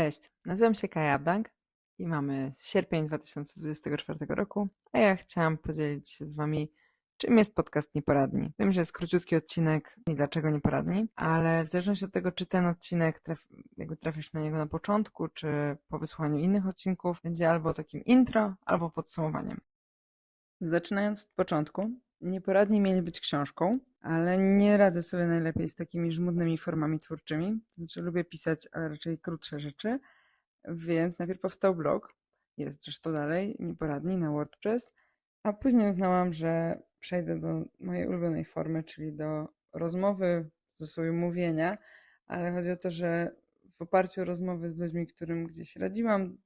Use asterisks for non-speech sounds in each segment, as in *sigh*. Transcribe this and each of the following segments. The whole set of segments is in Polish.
Cześć, nazywam się Kaja Abdank i mamy sierpień 2024 roku, a ja chciałam podzielić się z Wami, czym jest podcast Nieporadni. Wiem, że jest króciutki odcinek i dlaczego Nieporadni, ale w zależności od tego, czy ten odcinek traf, jakby trafisz na niego na początku, czy po wysłuchaniu innych odcinków, będzie albo takim intro, albo podsumowaniem. Zaczynając od początku, Nieporadni mieli być książką, ale nie radzę sobie najlepiej z takimi żmudnymi formami twórczymi. To znaczy lubię pisać, ale raczej krótsze rzeczy, więc najpierw powstał blog, jest zresztą dalej, Nieporadni na WordPress, a później uznałam, że przejdę do mojej ulubionej formy, czyli do rozmowy, w cudzysłowie mówienia, ale chodzi o to, że w oparciu o rozmowy z ludźmi, którym gdzieś radziłam,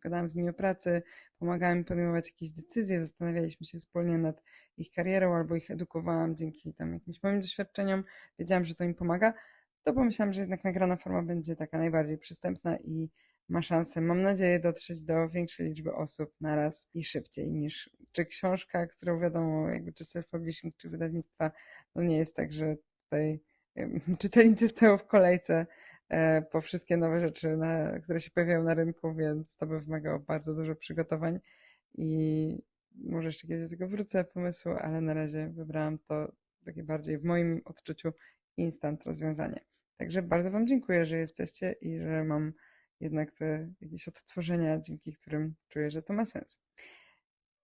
gadałam z nimi o pracy, pomagałam im podejmować jakieś decyzje, zastanawialiśmy się wspólnie nad ich karierą albo ich edukowałam dzięki tam jakimś moim doświadczeniom, wiedziałam, że to im pomaga, to pomyślałam, że jednak nagrana forma będzie taka najbardziej przystępna i ma szansę, mam nadzieję, dotrzeć do większej liczby osób naraz i szybciej niż czy książka, którą wiadomo, jakby czy self-publishing, czy wydawnictwa, no nie jest tak, że tutaj *laughs* czytelnicy stoją w kolejce po wszystkie nowe rzeczy, na, które się pojawiają na rynku, więc to by wymagało bardzo dużo przygotowań i może jeszcze kiedyś do tego wrócę pomysłu, ale na razie wybrałam to takie bardziej w moim odczuciu instant rozwiązanie. Także bardzo Wam dziękuję, że jesteście i że mam jednak te jakieś odtworzenia, dzięki którym czuję, że to ma sens.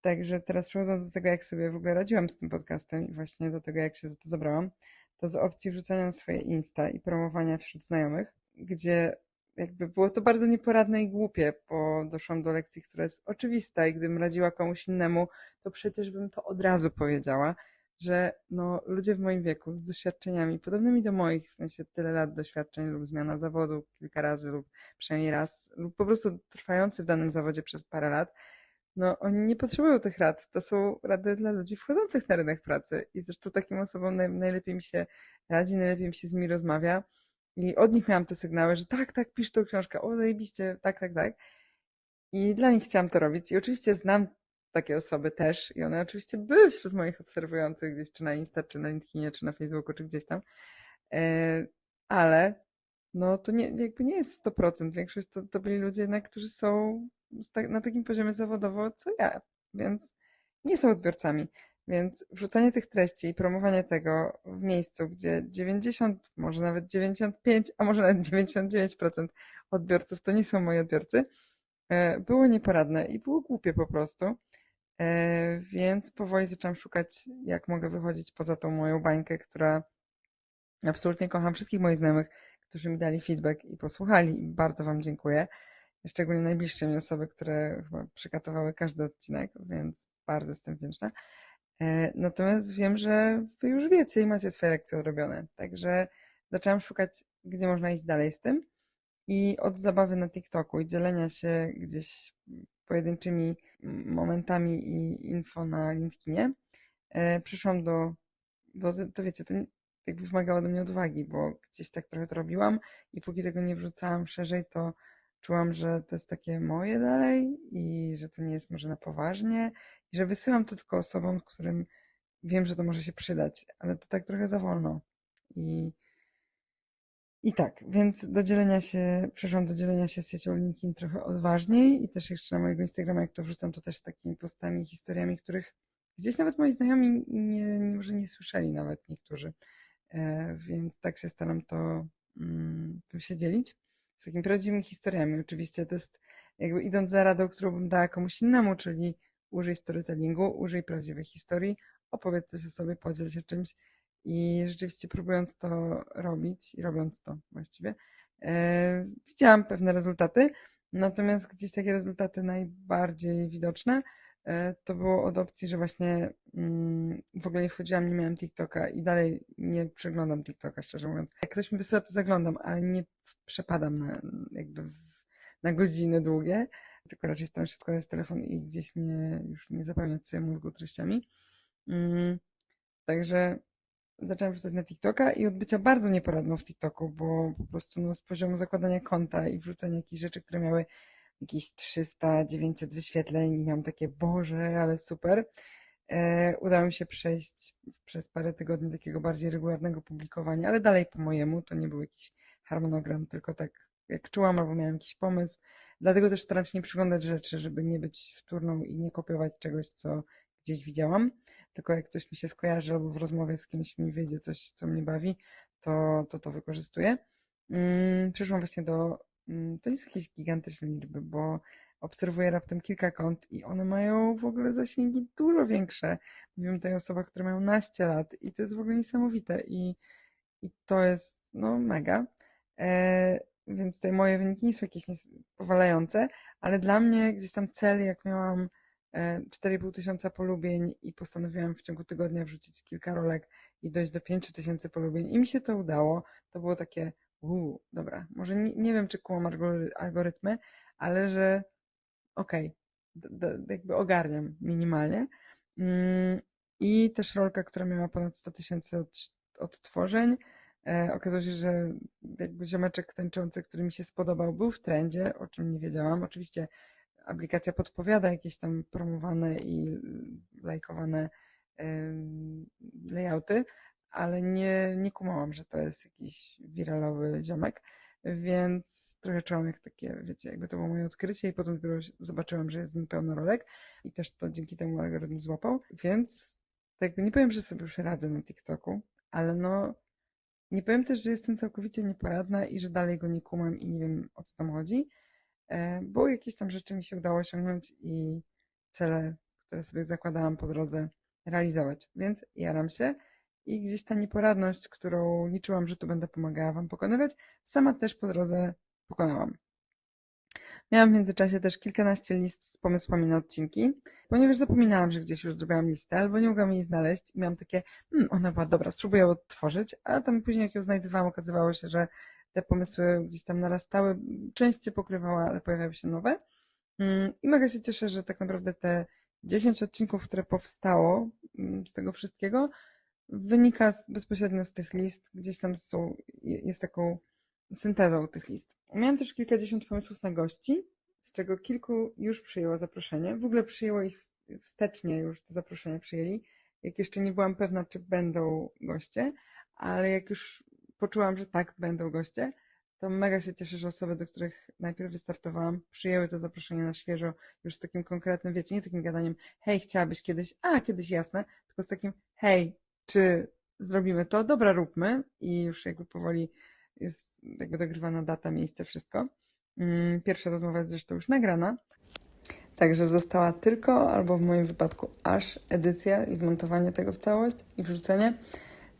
Także teraz przechodząc do tego, jak sobie w ogóle radziłam z tym podcastem i właśnie do tego, jak się za to zabrałam, to z opcji wrzucania na swoje Insta i promowania wśród znajomych, gdzie jakby było to bardzo nieporadne i głupie, bo doszłam do lekcji, która jest oczywista i gdybym radziła komuś innemu, to przecież bym to od razu powiedziała, że no, ludzie w moim wieku z doświadczeniami podobnymi do moich, w sensie tyle lat doświadczeń lub zmiana zawodu kilka razy lub przynajmniej raz, lub po prostu trwający w danym zawodzie przez parę lat, no oni nie potrzebują tych rad. To są rady dla ludzi wchodzących na rynek pracy i zresztą takim osobom naj, najlepiej mi się radzi, najlepiej mi się z nimi rozmawia i od nich miałam te sygnały, że tak, tak, pisz tą książkę, o zajebiście, tak, tak, tak. I dla nich chciałam to robić. I oczywiście znam takie osoby też i one oczywiście były wśród moich obserwujących gdzieś czy na Insta, czy na LinkedInie, czy na Facebooku, czy gdzieś tam. E, Ale no to nie, jakby nie jest 100%. Większość to, to byli ludzie jednak, którzy są na takim poziomie zawodowo, co ja, więc nie są odbiorcami. Więc wrzucanie tych treści i promowanie tego w miejscu, gdzie 90, może nawet 95, a może nawet 99% odbiorców to nie są moi odbiorcy, e, było nieporadne i było głupie po prostu. E, Więc powoli zaczęłam szukać, jak mogę wychodzić poza tą moją bańkę, która absolutnie kocham wszystkich moich znajomych, którzy mi dali feedback i posłuchali bardzo Wam dziękuję. Szczególnie najbliższe mi osoby, które chyba przygatowały każdy odcinek, więc bardzo jestem wdzięczna. E, Natomiast wiem, że Wy już wiecie i macie swoje lekcje odrobione. Także zaczęłam szukać, gdzie można iść dalej z tym. I od zabawy na TikToku i dzielenia się gdzieś pojedynczymi momentami i info na LinkedInie, e, przyszłam do, do, to wiecie, to jakby wymagało ode mnie odwagi, bo gdzieś tak trochę to robiłam i póki tego nie wrzucałam szerzej, to czułam, że to jest takie moje dalej i że to nie jest może na poważnie i że wysyłam to tylko osobom, którym wiem, że to może się przydać, ale to tak trochę za wolno. I, i tak, więc do dzielenia się, przeszłam do dzielenia się z siecią LinkedIn trochę odważniej i też jeszcze na mojego Instagrama, jak to wrzucam, to też z takimi postami, historiami, których gdzieś nawet moi znajomi nie, może nie słyszeli nawet niektórzy. E, więc tak się staram to mm, tym się dzielić z takimi prawdziwymi historiami. Oczywiście to jest jakby idąc za radą, którą bym dała komuś innemu, czyli użyj storytellingu, użyj prawdziwych historii, opowiedz coś o sobie, podziel się czymś i rzeczywiście próbując to robić i robiąc to właściwie, e, widziałam pewne rezultaty, natomiast gdzieś takie rezultaty najbardziej widoczne to było od opcji, że właśnie mm, w ogóle nie wchodziłam, nie miałam TikToka i dalej nie przeglądam TikToka, szczerze mówiąc. Jak ktoś mi wysyła, to zaglądam, ale nie przepadam na, jakby w, na godziny długie, tylko raczej staram się odkładać telefon i gdzieś nie, już nie zapełniać sobie mózgu treściami. Mm, także zaczęłam wrzucać na TikToka i odbycia bardzo nieporadną w TikToku, bo po prostu no, z poziomu zakładania konta i wrzucania jakichś rzeczy, które miały jakieś 300-900 wyświetleń i miałam takie, Boże, ale super. E, udało mi się przejść przez parę tygodni takiego bardziej regularnego publikowania, ale dalej po mojemu, to nie był jakiś harmonogram, tylko tak jak czułam albo miałam jakiś pomysł. Dlatego też staram się nie przyglądać rzeczy, żeby nie być wtórną i nie kopiować czegoś, co gdzieś widziałam. Tylko jak coś mi się skojarzy albo w rozmowie z kimś mi wyjdzie coś, co mnie bawi, to to, to wykorzystuję. Mm, Przyszłam właśnie do, to nie są jakieś gigantyczne liczby, bo obserwuję raptem kilka kont i one mają w ogóle zasięgi dużo większe. Mówimy tutaj o osobach, które mają naście lat i to jest w ogóle niesamowite i, i to jest no mega. E, więc te moje wyniki nie są jakieś powalające, ale dla mnie gdzieś tam cel, jak miałam e, 4,5 tysiąca polubień i postanowiłam w ciągu tygodnia wrzucić kilka rolek i dojść do 5 tysięcy polubień i mi się to udało. To było takie, dobra, może nie, nie wiem, czy kłam algory- algorytmy, ale że okej, d- jakby ogarniam minimalnie. Mm, I też rolka, która miała ponad 100 tysięcy odś- odtworzeń. E, okazało się, że jakby ziomeczek tańczący, który mi się spodobał, był w trendzie, o czym nie wiedziałam. Oczywiście aplikacja podpowiada jakieś tam promowane i mm, lajkowane layouty, ale nie, nie kumałam, że to jest jakiś wiralowy ziomek, więc trochę czułam jak takie, wiecie, jakby to było moje odkrycie i potem dopiero zobaczyłam, że jest nim pełno rolek i też to dzięki temu algorytm złapał, więc tak jakby nie powiem, że sobie już radzę na TikToku, ale no nie powiem też, że jestem całkowicie nieporadna i że dalej go nie kumam i nie wiem o co tam chodzi, e, bo jakieś tam rzeczy mi się udało osiągnąć i cele, które sobie zakładałam po drodze, realizować. Więc jaram się i gdzieś ta nieporadność, którą liczyłam, że tu będę pomagała Wam pokonywać, sama też po drodze pokonałam. Miałam w międzyczasie też kilkanaście list z pomysłami na odcinki, ponieważ zapominałam, że gdzieś już zrobiłam listę, albo nie mogłam jej znaleźć i miałam takie, hmm, ona była dobra, spróbuję ją odtworzyć, a tam później jak ją znajdowałam, okazywało się, że te pomysły gdzieś tam narastały, część się pokrywała, ale pojawiały się nowe. Mm, I mega się cieszę, że tak naprawdę te 10 odcinków, które powstało mm, z tego wszystkiego, wynika z, bezpośrednio z tych list, gdzieś tam są, je- jest taką syntezą tych list. Miałam też kilkadziesiąt pomysłów na gości, z czego kilku już przyjęło zaproszenie. W ogóle przyjęło ich wstecznie już te zaproszenia przyjęli. Jak jeszcze nie byłam pewna, czy będą goście, ale jak już poczułam, że tak, będą goście, to mega się cieszę, że osoby, do których najpierw wystartowałam, przyjęły to zaproszenie na świeżo, już z takim konkretnym, wiecie, nie takim gadaniem, hej, chciałabyś kiedyś, a kiedyś jasne, tylko z takim, hej, czy zrobimy to? Dobra, róbmy. I już jakby powoli jest jakby dogrywana data, miejsce, wszystko. Mm, Pierwsza rozmowa jest zresztą już nagrana. Także została tylko, albo w moim wypadku aż edycja i zmontowanie tego w całość i wrzucenie.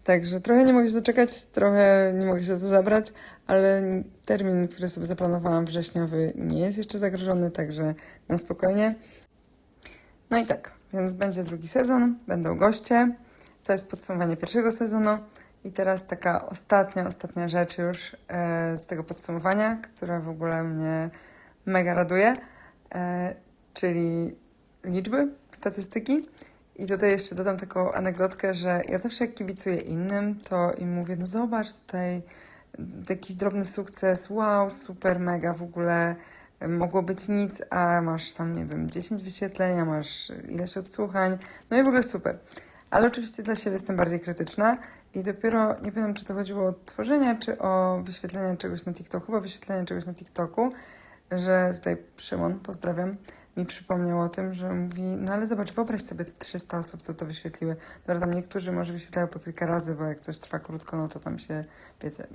Także trochę nie mogę się doczekać, trochę nie mogę się za to zabrać, ale termin, który sobie zaplanowałam wrześniowy nie jest jeszcze zagrożony, także na spokojnie. No i tak, więc będzie drugi sezon, będą goście. To jest podsumowanie pierwszego sezonu. I teraz taka ostatnia, ostatnia rzecz już e, z tego podsumowania, która w ogóle mnie mega raduje, e, czyli liczby, statystyki. I tutaj jeszcze dodam taką anegdotkę, że ja zawsze jak kibicuję innym, to im mówię, no zobacz tutaj jakiś drobny sukces, wow, super, mega, w ogóle e, mogło być nic, a masz tam, nie wiem, 10 wyświetleń, a masz ileś odsłuchań, no i w ogóle super. Ale oczywiście dla siebie jestem bardziej krytyczna i dopiero, nie wiem, czy to chodziło o tworzenie, czy o wyświetlenie czegoś na TikToku, chyba wyświetlenie czegoś na TikToku, że tutaj Szymon, pozdrawiam, mi przypomniał o tym, że mówi, no ale zobacz, wyobraź sobie te 300 osób, co to wyświetliły. Dobra, tam niektórzy może wyświetlają po kilka razy, bo jak coś trwa krótko, no to tam się, wiecie,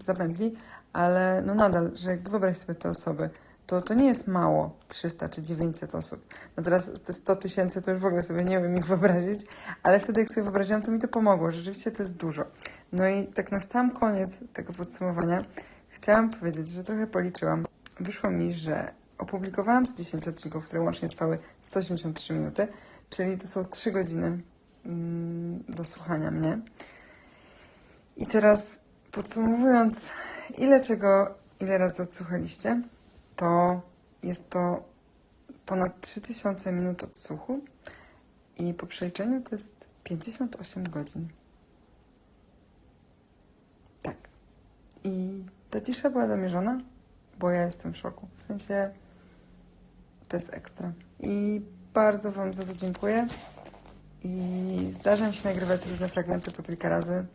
zapętli, ale no nadal, że jakby wyobraź sobie te osoby, to, to nie jest mało, 300 czy 900 osób. No teraz te 100 tysięcy to już w ogóle sobie nie umiem ich wyobrazić, ale wtedy jak sobie wyobraziłam, to mi to pomogło. Rzeczywiście to jest dużo. No i tak na sam koniec tego podsumowania chciałam powiedzieć, że trochę policzyłam. Wyszło mi, że opublikowałam z 10 odcinków, które łącznie trwały 183 minuty, czyli to są 3 godziny mm, do słuchania mnie. I teraz podsumowując, ile czego, ile razy odsłuchaliście, to jest to ponad 3000 minut odsłuchu i po przeliczeniu to jest 58 godzin. Tak. I ta cisza była zamierzona, bo ja jestem w szoku. W sensie to jest ekstra. I bardzo Wam za to dziękuję. I zdarza mi się nagrywać różne fragmenty po kilka razy,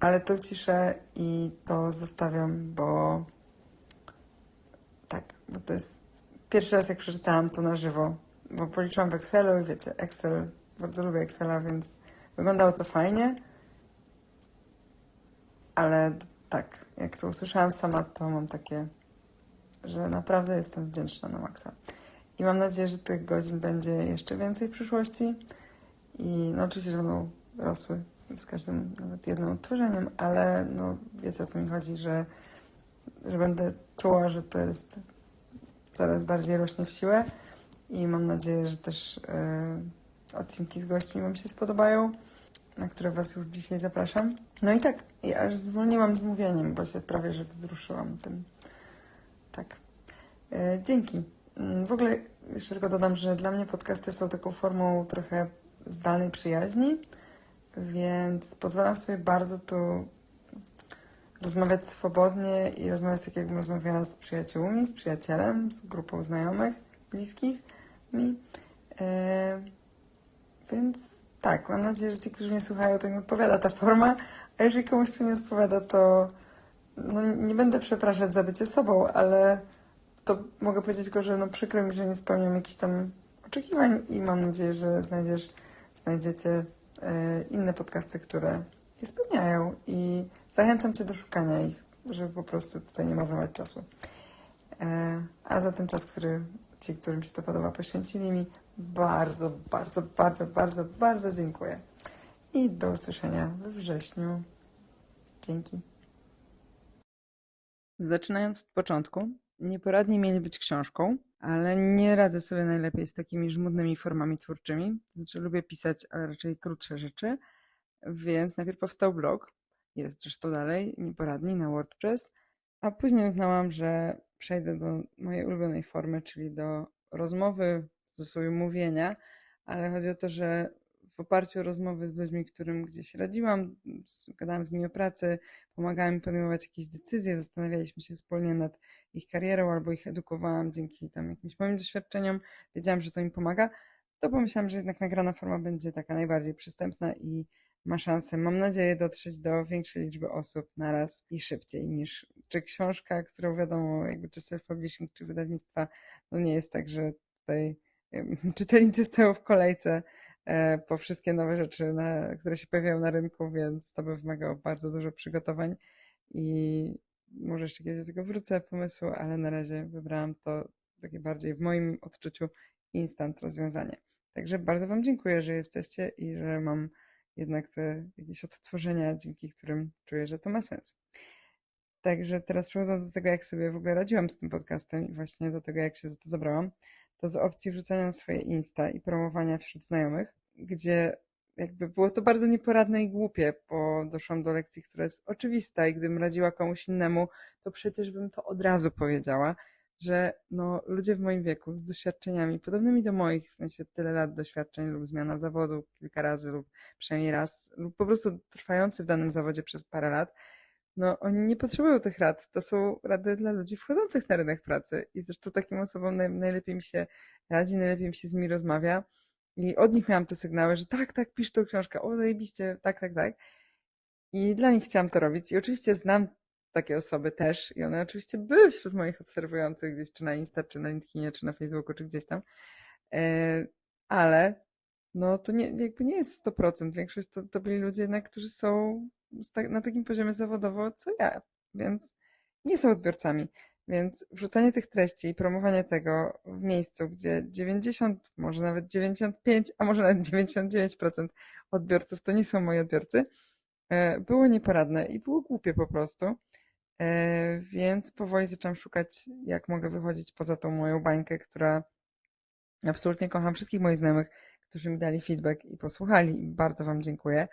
ale tą ciszę i to zostawiam, bo bo to jest pierwszy raz, jak przeczytałam to na żywo, bo policzyłam w Excelu i wiecie, Excel, bardzo lubię Excela, więc wyglądało to fajnie, ale tak, jak to usłyszałam sama, to mam takie, że naprawdę jestem wdzięczna na maksa. I mam nadzieję, że tych godzin będzie jeszcze więcej w przyszłości. I no oczywiście, że będą rosły z każdym nawet jednym odtworzeniem, ale no wiecie o co mi chodzi, że, że będę czuła, że to jest coraz bardziej rośnie w siłę i mam nadzieję, że też yy, odcinki z gośćmi Wam się spodobają, na które Was już dzisiaj zapraszam. No i tak, i aż zwolniłam z mówieniem, bo się prawie że wzruszyłam tym. Tak. Yy, dzięki. Yy, w ogóle jeszcze tylko dodam, że dla mnie podcasty są taką formą trochę zdalnej przyjaźni, więc pozwalam sobie bardzo tu rozmawiać swobodnie i rozmawiać tak, jakbym rozmawiała z przyjaciółmi, z przyjacielem, z grupą znajomych, bliskich mi. E, więc tak, mam nadzieję, że ci, którzy mnie słuchają, to im odpowiada ta forma, a jeżeli komuś to nie odpowiada, to no, nie będę przepraszać za bycie sobą, ale to mogę powiedzieć tylko, że no przykro mi, że nie spełniam jakichś tam oczekiwań i mam nadzieję, że znajdziesz, znajdziecie e, inne podcasty, które je spełniają i zachęcam Cię do szukania ich, żeby po prostu tutaj nie marnować czasu. E, a za ten czas, który ci, którym się to podoba, poświęcili mi, bardzo, bardzo, bardzo, bardzo, bardzo dziękuję. I do usłyszenia we wrześniu. Dzięki. Zaczynając od początku, nieporadni mieli być książką, ale nie radzę sobie najlepiej z takimi żmudnymi formami twórczymi. Znaczy, lubię pisać, ale raczej krótsze rzeczy, więc najpierw powstał blog, jest zresztą dalej, nieporadni na WordPress, a później uznałam, że przejdę do mojej ulubionej formy, czyli do rozmowy, w cudzysłowie mówienia, ale chodzi o to, że w oparciu o rozmowy z ludźmi, którym gdzieś radziłam, gadałam z nimi o pracy, pomagałam im podejmować jakieś decyzje, zastanawialiśmy się wspólnie nad ich karierą albo ich edukowałam dzięki tam jakimś moim doświadczeniom, wiedziałam, że to im pomaga, to pomyślałam, że jednak nagrana forma będzie taka najbardziej przystępna i ma szansę, mam nadzieję, dotrzeć do większej liczby osób naraz i szybciej niż czy książka, którą wiadomo, jakby czy self-publishing, czy wydawnictwa, no nie jest tak, że tutaj *laughs* czytelnicy stoją w kolejce e, po wszystkie nowe rzeczy, na, które się pojawiają na rynku, więc to by wymagało bardzo dużo przygotowań i może jeszcze kiedyś do tego wrócę pomysłu, ale na razie wybrałam to takie bardziej w moim odczuciu instant rozwiązanie. Także bardzo Wam dziękuję, że jesteście i że mam jednak te jakieś odtworzenia, dzięki którym czuję, że to ma sens. Także teraz przechodząc do tego, jak sobie w ogóle radziłam z tym podcastem i właśnie do tego, jak się za to zabrałam, to z opcji wrzucania na swoje Insta i promowania wśród znajomych, gdzie jakby było to bardzo nieporadne i głupie, bo doszłam do lekcji, która jest oczywista i gdybym radziła komuś innemu, to przecież bym to od razu powiedziała, że no, ludzie w moim wieku z doświadczeniami podobnymi do moich, w sensie tyle lat doświadczeń lub zmiana zawodu kilka razy lub przynajmniej raz, lub po prostu trwający w danym zawodzie przez parę lat, no oni nie potrzebują tych rad. To są rady dla ludzi wchodzących na rynek pracy i zresztą takim osobom najlepiej mi się radzi, najlepiej mi się z nimi rozmawia i od nich miałam te sygnały, że tak, tak, pisz tą książkę, o zajebiście, tak, tak, tak. I dla nich chciałam to robić i oczywiście znam takie osoby też i one oczywiście były wśród moich obserwujących gdzieś czy na Insta, czy na LinkedInie, czy na Facebooku, czy gdzieś tam, e, ale no to nie, jakby nie jest 100%. Większość to, to byli ludzie jednak, którzy są na takim poziomie zawodowo, co ja, więc nie są odbiorcami. Więc wrzucanie tych treści i promowanie tego w miejscu, gdzie 90, może nawet 95, a może nawet 99% odbiorców to nie są moi odbiorcy, e, było nieporadne i było głupie po prostu. E, więc powoli zaczęłam szukać, jak mogę wychodzić poza tą moją bańkę, która absolutnie kocham wszystkich moich znajomych, którzy mi dali feedback i posłuchali. Bardzo Wam dziękuję.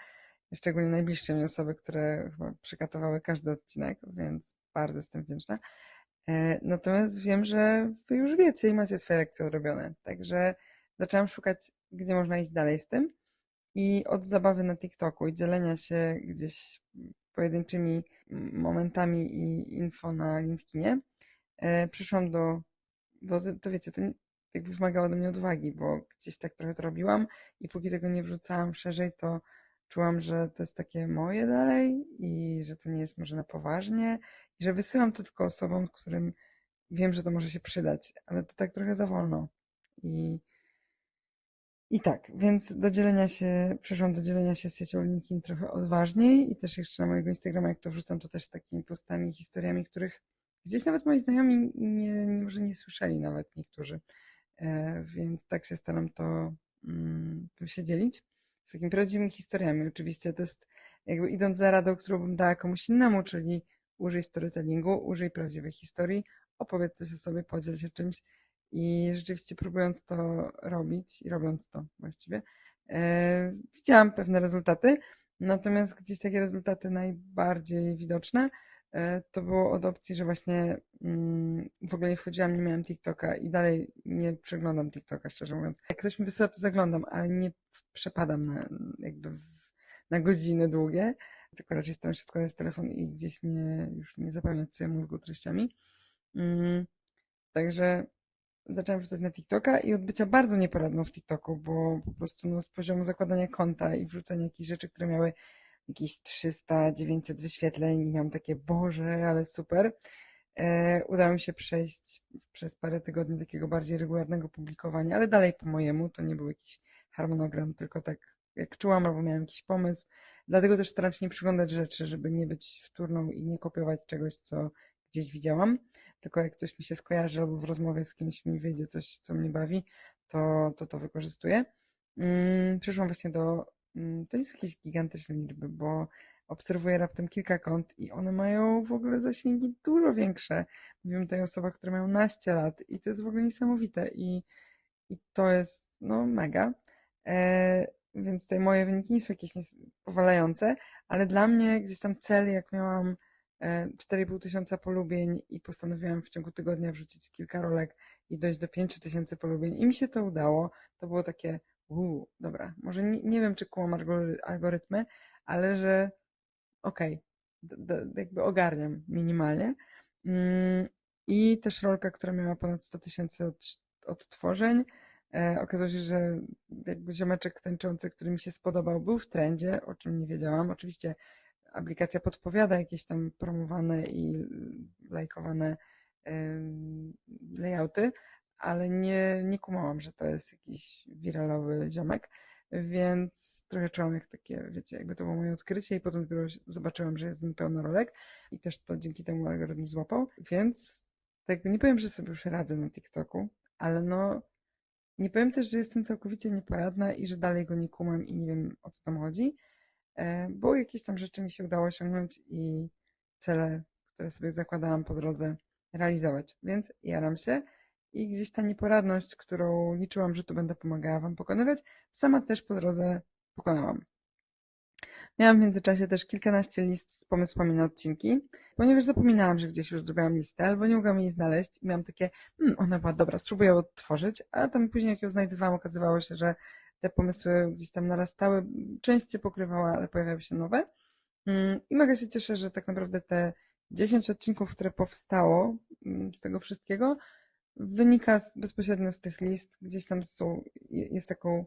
Szczególnie najbliższe mi osoby, które chyba przygatowały każdy odcinek, więc bardzo jestem wdzięczna. E, natomiast wiem, że Wy już wiecie i macie swoje lekcje odrobione. Także zaczęłam szukać, gdzie można iść dalej z tym. I od zabawy na TikToku i dzielenia się gdzieś pojedynczymi momentami i info na LinkedInie, e, przyszłam do, do to wiecie, to jakby wymagało ode mnie odwagi, bo gdzieś tak trochę to robiłam i póki tego nie wrzucałam szerzej, to czułam, że to jest takie moje dalej i że to nie jest może na poważnie i że wysyłam to tylko osobom, którym wiem, że to może się przydać, ale to tak trochę za wolno. I, i tak, więc do dzielenia się, przeszłam do dzielenia się z siecią LinkedIn trochę odważniej i też jeszcze na mojego Instagrama, jak to wrzucam, to też z takimi postami, historiami, których gdzieś nawet moi znajomi nie, nie może nie słyszeli nawet niektórzy. E, więc tak się staram to mm, się dzielić z takimi prawdziwymi historiami. Oczywiście to jest jakby idąc za radą, którą bym dała komuś innemu, czyli użyj storytellingu, użyj prawdziwej historii, opowiedz coś o sobie, podziel się czymś i rzeczywiście próbując to robić i robiąc to właściwie, e, widziałam pewne rezultaty, natomiast gdzieś takie rezultaty najbardziej widoczne e, to było od opcji, że właśnie mm, w ogóle nie wchodziłam, nie miałam TikToka i dalej nie przeglądam TikToka, szczerze mówiąc. Jak ktoś mi wysyła, to zaglądam, ale nie przepadam na, jakby w, na godziny długie, tylko raczej staram się odkładać telefon i gdzieś nie, już nie zapełniać sobie mózgu treściami. Mm, także zaczęłam wrzucać na TikToka i odbycia bardzo nieporadną w TikToku, bo po prostu no, z poziomu zakładania konta i wrzucania jakichś rzeczy, które miały jakieś 300, 900 wyświetleń i miałam takie, boże, ale super. E, udało mi się przejść przez parę tygodni takiego bardziej regularnego publikowania, ale dalej po mojemu, to nie był jakiś harmonogram, tylko tak jak czułam albo miałam jakiś pomysł. Dlatego też staram się nie przyglądać rzeczy, żeby nie być wtórną i nie kopiować czegoś, co gdzieś widziałam. Tylko jak coś mi się skojarzy albo w rozmowie z kimś mi wyjdzie coś, co mnie bawi, to to, to wykorzystuję. Mm, Przyszłam właśnie do. mm, To nie są jakieś gigantyczne liczby, bo obserwuję raptem kilka kont i one mają w ogóle zasięgi dużo większe. Mówimy tutaj o osobach, które mają naście lat i to jest w ogóle niesamowite i, i to jest no mega. E, więc te moje wyniki nie są jakieś powalające, ale dla mnie gdzieś tam cel, jak miałam 4,5 tysiąca polubień i postanowiłam w ciągu tygodnia wrzucić kilka rolek i dojść do 5 tysięcy polubień i mi się to udało. To było takie, uuu, dobra, może nie, nie wiem, czy kłam algory- algorytmy, ale że okej, d- jakby ogarniam minimalnie. Mm, I też rolka, która miała ponad 100 tysięcy odś- odtworzeń. E, okazało się, że jakby ziomeczek tańczący, który mi się spodobał, był w trendzie, o czym nie wiedziałam. Oczywiście aplikacja podpowiada jakieś tam promowane i lajkowane layouty, ale nie, nie kumałam, że to jest jakiś wiralowy ziomek, więc trochę czułam jak takie, wiecie, jakby to było moje odkrycie i potem dopiero zobaczyłam, że jest nim pełno rolek i też to dzięki temu algorytm złapał, więc tak nie powiem, że sobie już radzę na TikToku, ale no nie powiem też, że jestem całkowicie nieporadna i że dalej go nie kumam i nie wiem o co tam chodzi, bo jakieś tam rzeczy mi się udało osiągnąć i cele, które sobie zakładałam po drodze, realizować. Więc jaram się i gdzieś ta nieporadność, którą liczyłam, że tu będę pomagała Wam pokonywać, sama też po drodze pokonałam. Miałam w międzyczasie też kilkanaście list z pomysłami na odcinki, ponieważ zapominałam, że gdzieś już zrobiłam listę, albo nie mogłam jej znaleźć i miałam takie, hmm, ona była dobra, spróbuję ją odtworzyć, a tam później jak ją znajdowałam, okazywało się, że te pomysły gdzieś tam narastały, część się pokrywała, ale pojawiały się nowe. Mm, I mega się cieszę, że tak naprawdę te 10 odcinków, które powstało mm, z tego wszystkiego, wynika bezpośrednio z tych list, gdzieś tam są, jest taką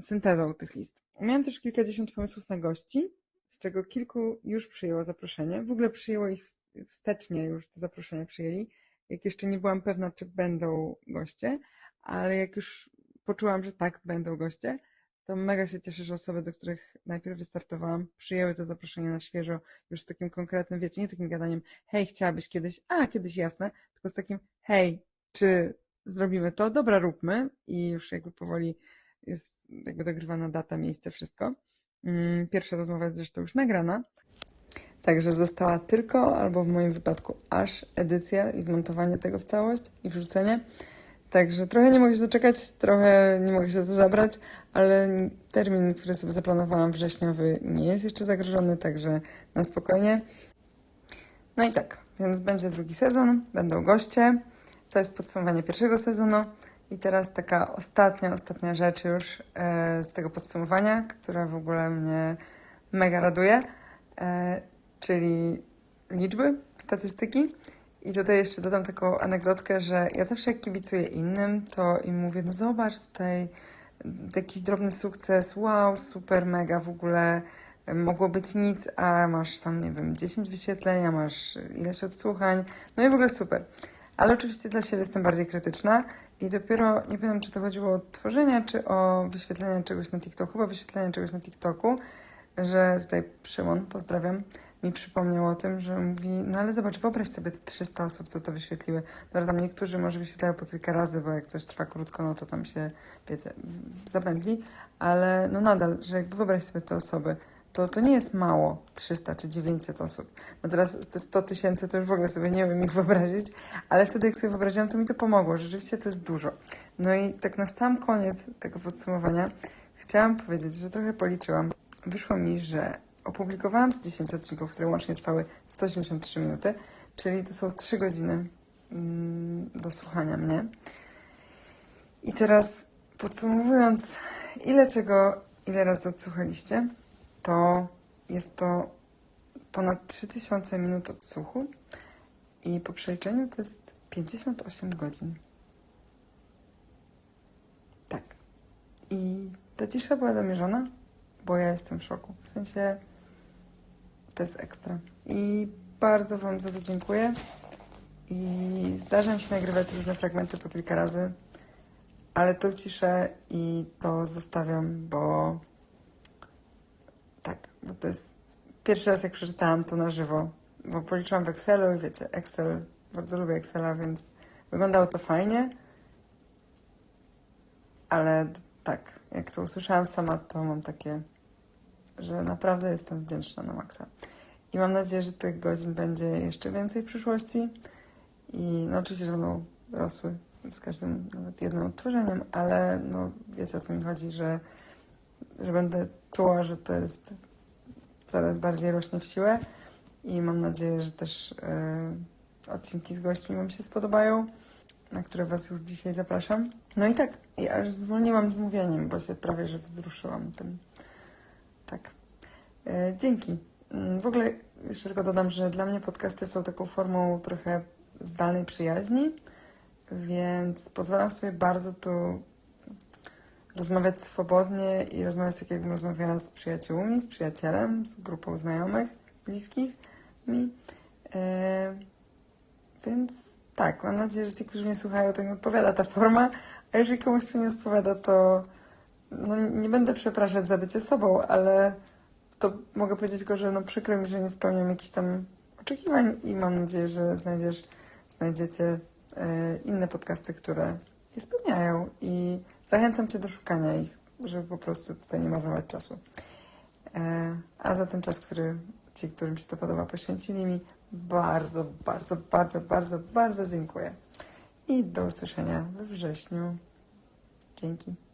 syntezą tych list. Miałam też kilkadziesiąt pomysłów na gości, z czego kilku już przyjęło zaproszenie. W ogóle przyjęło ich wstecznie, już te zaproszenia przyjęli. Jak jeszcze nie byłam pewna, czy będą goście, ale jak już poczułam, że tak, będą goście, to mega się cieszę, że osoby, do których najpierw wystartowałam, przyjęły to zaproszenie na świeżo, już z takim konkretnym, wiecie, nie takim gadaniem, hej, chciałabyś kiedyś, a kiedyś jasne, tylko z takim, hej, czy zrobimy to? Dobra, róbmy. I już jakby powoli jest jakby dogrywana data, miejsce, wszystko. Mm, Pierwsza rozmowa jest zresztą już nagrana. Także została tylko, albo w moim wypadku aż edycja i zmontowanie tego w całość i wrzucenie. Także trochę nie mogę się doczekać, trochę nie mogę się za to zabrać, ale termin, który sobie zaplanowałam wrześniowy nie jest jeszcze zagrożony, także na spokojnie. No i tak, więc będzie drugi sezon, będą goście. To jest podsumowanie pierwszego sezonu. I teraz taka ostatnia, ostatnia rzecz już e, z tego podsumowania, która w ogóle mnie mega raduje, e, czyli liczby, statystyki. I tutaj jeszcze dodam taką anegdotkę, że ja zawsze jak kibicuję innym, to im mówię, no zobacz tutaj jakiś drobny sukces, wow, super, mega, w ogóle e, mogło być nic, a masz tam, nie wiem, 10 wyświetleń, a masz ileś odsłuchań, no i w ogóle super. Ale oczywiście dla siebie jestem bardziej krytyczna i dopiero nie pamiętam, czy to chodziło o tworzenie, czy o wyświetlenie czegoś na TikToku, chyba wyświetlenie czegoś na TikToku, że tutaj Szymon, pozdrawiam, mi przypomniał o tym, że mówi, no ale zobacz, wyobraź sobie te 300 osób, co to wyświetliły. Dobra, tam niektórzy może wyświetlają po kilka razy, bo jak coś trwa krótko, no to tam się, wiecie, zapętli, ale no nadal, że jakby wyobraź sobie te osoby, to, to nie jest mało, 300 czy 900 osób. No teraz te 100 tysięcy to już w ogóle sobie nie umiem ich wyobrazić, ale wtedy jak sobie wyobraziłam, to mi to pomogło. Rzeczywiście to jest dużo. No i tak na sam koniec tego podsumowania chciałam powiedzieć, że trochę policzyłam. Wyszło mi, że opublikowałam z 10 odcinków, które łącznie trwały 183 minuty, czyli to są 3 godziny mm, do słuchania mnie. I teraz podsumowując, ile czego, ile razy odsłuchaliście, to jest to ponad 3000 minut odsłuchu i po przeliczeniu to jest 58 godzin. Tak. I ta cisza była zamierzona, bo ja jestem w szoku. W sensie to jest ekstra. I bardzo Wam za to dziękuję. I zdarza mi się nagrywać różne fragmenty po kilka razy, ale tą ciszę i to zostawiam, bo tak, bo to jest pierwszy raz jak przeczytałam to na żywo, bo policzyłam w Excelu i wiecie, Excel, bardzo lubię Excela, więc wyglądało to fajnie, ale tak, jak to usłyszałam sama, to mam takie, że naprawdę jestem wdzięczna na maksa. I mam nadzieję, że tych godzin będzie jeszcze więcej w przyszłości i no oczywiście, że będą rosły z każdym nawet jednym odtworzeniem, ale no wiecie o co mi chodzi, że, że będę czuła, że to jest coraz bardziej rośnie w siłę i mam nadzieję, że też e, odcinki z gośćmi Wam się spodobają, na które Was już dzisiaj zapraszam. No i tak, i aż zwolniłam z mówieniem, bo się prawie że wzruszyłam tym. Tak. E, dzięki. Mm, W ogóle jeszcze tylko dodam, że dla mnie podcasty są taką formą trochę zdalnej przyjaźni, więc pozwalam sobie bardzo tu rozmawiać swobodnie i rozmawiać tak, jakbym rozmawiała z przyjaciółmi, z przyjacielem, z grupą znajomych, bliskich mi. E, więc tak, mam nadzieję, że ci, którzy mnie słuchają, to im odpowiada ta forma, a jeżeli komuś to nie odpowiada, to no, nie będę przepraszać za bycie sobą, ale to mogę powiedzieć tylko, że no przykro mi, że nie spełniam jakichś tam oczekiwań i mam nadzieję, że znajdziesz, znajdziecie e, inne podcasty, które je spełniają i zachęcam Cię do szukania ich, żeby po prostu tutaj nie marnować czasu. E, a za ten czas, który ci, którym się to podoba, poświęcili mi, bardzo, bardzo, bardzo, bardzo, bardzo dziękuję. I do usłyszenia we wrześniu. Dzięki.